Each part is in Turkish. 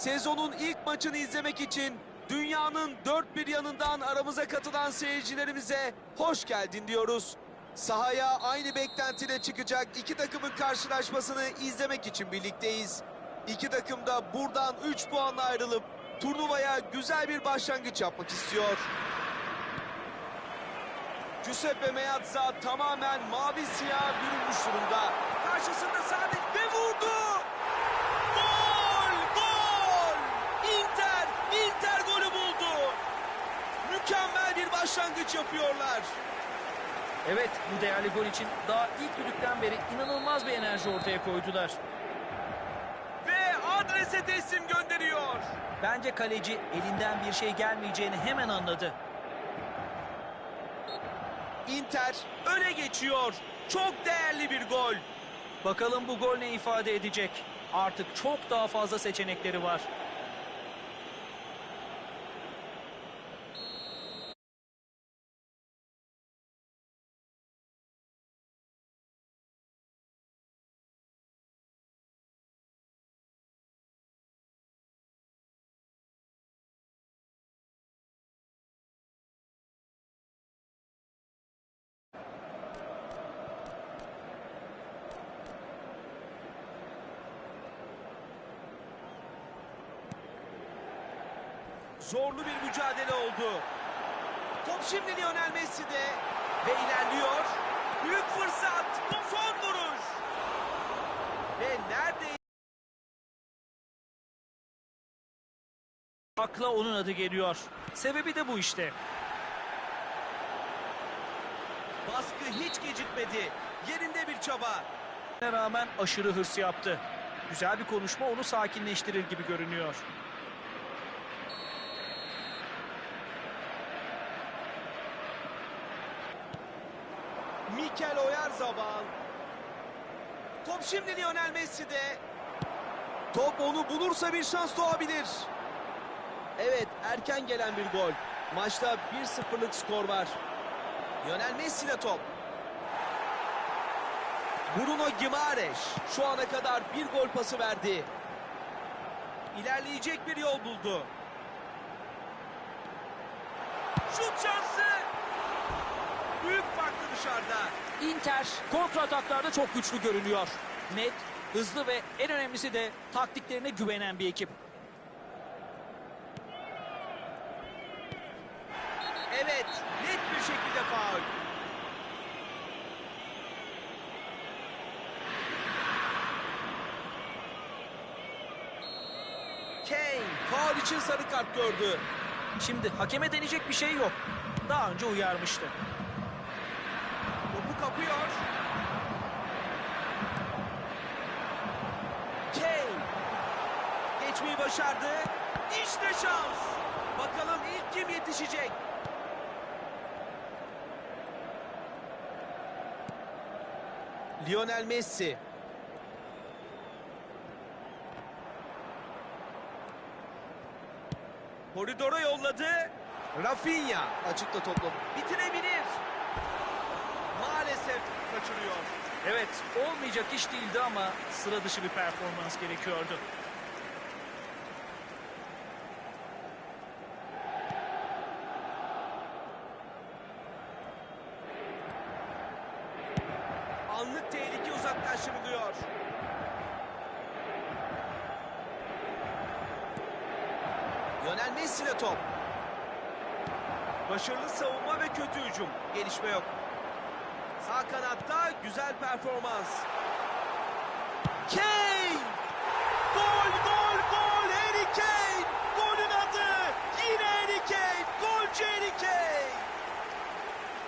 Sezonun ilk maçını izlemek için dünyanın dört bir yanından aramıza katılan seyircilerimize hoş geldin diyoruz. Sahaya aynı beklentiyle çıkacak iki takımın karşılaşmasını izlemek için birlikteyiz. İki takım da buradan 3 puanla ayrılıp turnuvaya güzel bir başlangıç yapmak istiyor. Giuseppe Meazza tamamen mavi siyah bürünmüş durumda. Karşısında Sadık ve vurdu. Gol! Gol! Inter! Inter golü buldu. Mükemmel bir başlangıç yapıyorlar. Evet bu değerli gol için daha ilk düdükten beri inanılmaz bir enerji ortaya koydular. Ve adrese teslim gönderiyor. Bence kaleci elinden bir şey gelmeyeceğini hemen anladı. Inter öne geçiyor. Çok değerli bir gol. Bakalım bu gol ne ifade edecek? Artık çok daha fazla seçenekleri var. Zorlu bir mücadele oldu. Top şimdi Lionel Messi'de ve ilerliyor. Büyük fırsat. Son vuruş. Ve neredeyse Akla onun adı geliyor. Sebebi de bu işte. baskı hiç gecikmedi. Yerinde bir çaba. Ne rağmen aşırı hırs yaptı. Güzel bir konuşma onu sakinleştirir gibi görünüyor. Mikel Oyarzabal. Top şimdi Lionel Messi'de. Top onu bulursa bir şans doğabilir. Evet erken gelen bir gol. Maçta 1-0'lık skor var. Lionel Messi ile top. Bruno Gimares şu ana kadar bir gol pası verdi. İlerleyecek bir yol buldu. Şut şansı. Büyük farklı dışarıda. Inter kontra ataklarda çok güçlü görünüyor. Net, hızlı ve en önemlisi de taktiklerine güvenen bir ekip. Evet, net bir şekilde faul. Kane, faul için sarı kart gördü. Şimdi hakeme deneyecek bir şey yok. Daha önce uyarmıştı. Kapıyor. Kane. Geçmeyi başardı. İşte şans. Bakalım ilk kim yetişecek? Lionel Messi. Koridora yolladı. Rafinha açıkta toplu. Bitirebilir. Maalesef kaçırıyor. Evet, olmayacak iş değildi ama sıra dışı bir performans gerekiyordu. Anlık tehlike uzaklaştırılıyor. Lionel Messi ile top. Başarılı savunma ve kötü hücum. Gelişme yok. Sağ kanatta güzel performans. Kane! Gol, gol, gol! Harry Kane! Golün adı! Yine Harry Kane! Golcü Harry Kane!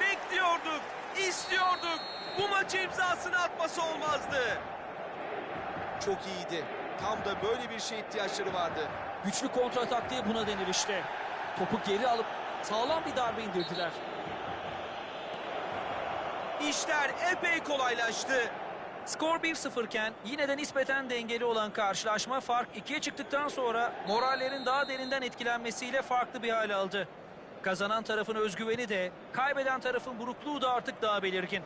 Bekliyorduk, istiyorduk. Bu maçı imzasını atması olmazdı. Çok iyiydi. Tam da böyle bir şey ihtiyaçları vardı. Güçlü kontra taktiği buna denir işte. Topu geri alıp sağlam bir darbe indirdiler. İşler epey kolaylaştı. Skor 1-0 iken yine de nispeten dengeli olan karşılaşma fark 2'ye çıktıktan sonra morallerin daha derinden etkilenmesiyle farklı bir hal aldı. Kazanan tarafın özgüveni de kaybeden tarafın burukluğu da artık daha belirgin.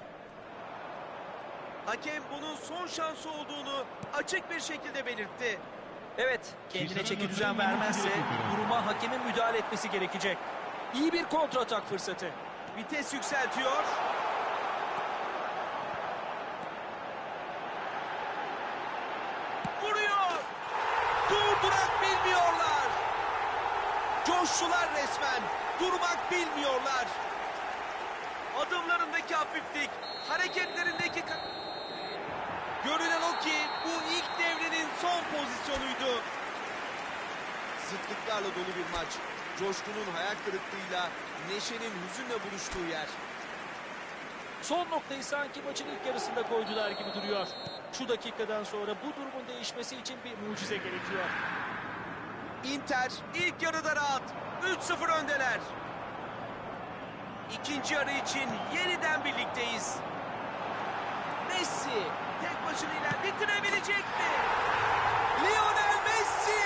Hakem bunun son şansı olduğunu açık bir şekilde belirtti. Evet, kendine çeki düzen vermezse duruma hakemin müdahale etmesi gerekecek. İyi bir kontratak fırsatı. Vites yükseltiyor. Coştular resmen. Durmak bilmiyorlar. Adımlarındaki hafiflik, hareketlerindeki... Görünen o ki bu ilk devrenin son pozisyonuydu. Zıtlıklarla dolu bir maç. Coşkunun hayal kırıklığıyla Neşe'nin hüzünle buluştuğu yer. Son noktayı sanki maçın ilk yarısında koydular gibi duruyor. Şu dakikadan sonra bu durumun değişmesi için bir mucize gerekiyor. Inter ilk yarıda rahat. 3-0 öndeler. İkinci yarı için yeniden birlikteyiz. Messi tek başına bitirebilecek mi? Lionel Messi!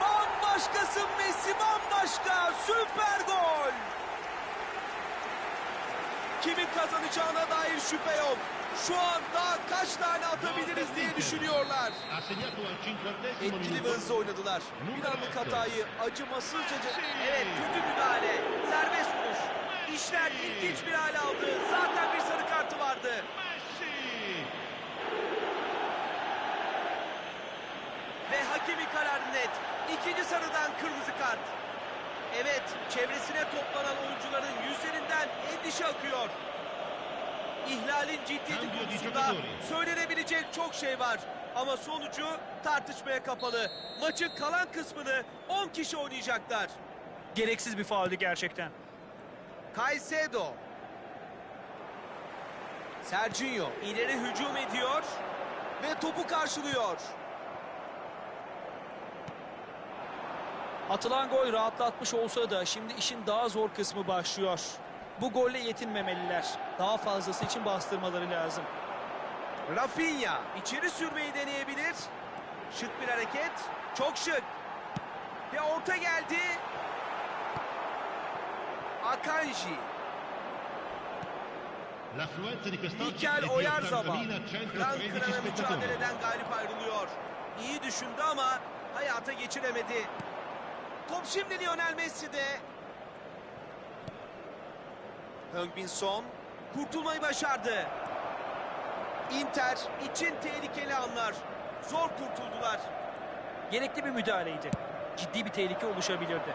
Bambaşkasın Messi bambaşka! Süper gol! Kimin kazanacağına dair şüphe yok. Şu an daha kaç tane atabiliriz diye düşünüyorlar. Etkili ve hızlı oynadılar. Bir anlık hatayı acımasızca... Evet kötü müdahale. Serbest vuruş. İşler ilginç bir hale aldı. Zaten bir sarı kartı vardı. Ve hakemin kararı net. İkinci sarıdan kırmızı kart. Evet çevresine toplanan oyuncuların yüzlerinden endişe akıyor. İhlalin ciddiyeti konusunda söylenebilecek çok şey var. Ama sonucu tartışmaya kapalı. Maçın kalan kısmını 10 kişi oynayacaklar. Gereksiz bir fauldü gerçekten. Caicedo. Serginho ileri hücum ediyor ve topu karşılıyor. Atılan gol rahatlatmış olsa da şimdi işin daha zor kısmı başlıyor. Bu golle yetinmemeliler. Daha fazlası için bastırmaları lazım. Rafinha içeri sürmeyi deneyebilir. Şık bir hareket. Çok şık. Ve orta geldi. Akanji. Mikel. 80.113 Kıran kırana mücadeleden galip ayrılıyor. İyi düşündü ama hayata geçiremedi. Top şimdi Lionel Messi'de. Heung-Min Son kurtulmayı başardı. Inter için tehlikeli anlar. Zor kurtuldular. Gerekli bir müdahaleydi. Ciddi bir tehlike oluşabilirdi.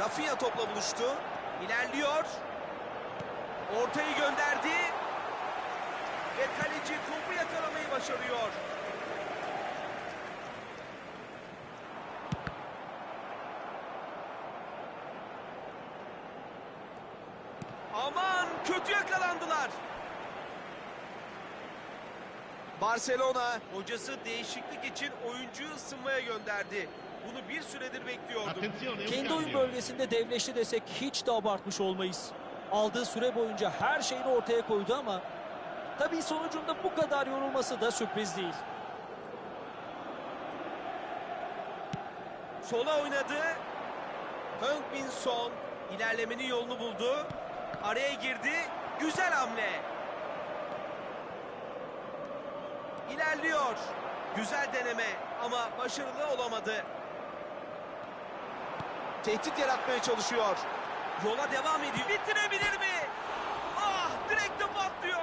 Rafinha topla buluştu. İlerliyor. Ortayı gönderdi. Ve kaleci topu yakalamayı başarıyor. Kötü yakalandılar. Barcelona hocası değişiklik için oyuncuyu ısınmaya gönderdi. Bunu bir süredir bekliyordum. Kendi oyun bölgesinde devleşti desek hiç de abartmış olmayız. Aldığı süre boyunca her şeyini ortaya koydu ama tabii sonucunda bu kadar yorulması da sürpriz değil. Sola oynadı. Heung-Min Son ilerlemenin yolunu buldu. Araya girdi. Güzel hamle. İlerliyor. Güzel deneme ama başarılı olamadı. Tehdit yaratmaya çalışıyor. Yola devam ediyor. Bitirebilir mi? Ah direkte patlıyor.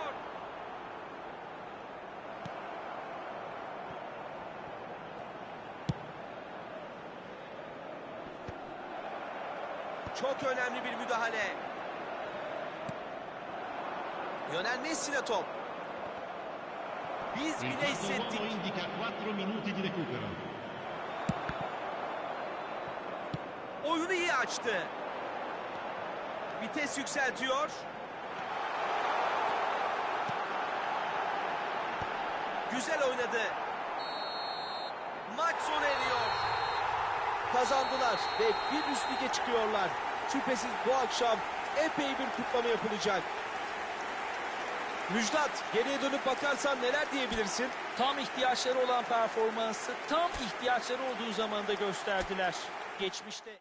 Çok önemli bir müdahale. Lionel Messi'ne top. Biz Il bile hissettik. uomo indica 4 minuti di recupero. Oyunu iyi açtı. Vites yükseltiyor. Güzel oynadı. Maç sona eriyor. Kazandılar ve bir üst lige çıkıyorlar. Şüphesiz bu akşam epey bir kutlama yapılacak. Müjdat geriye dönüp bakarsan neler diyebilirsin? Tam ihtiyaçları olan performansı tam ihtiyaçları olduğu zamanda gösterdiler. Geçmişte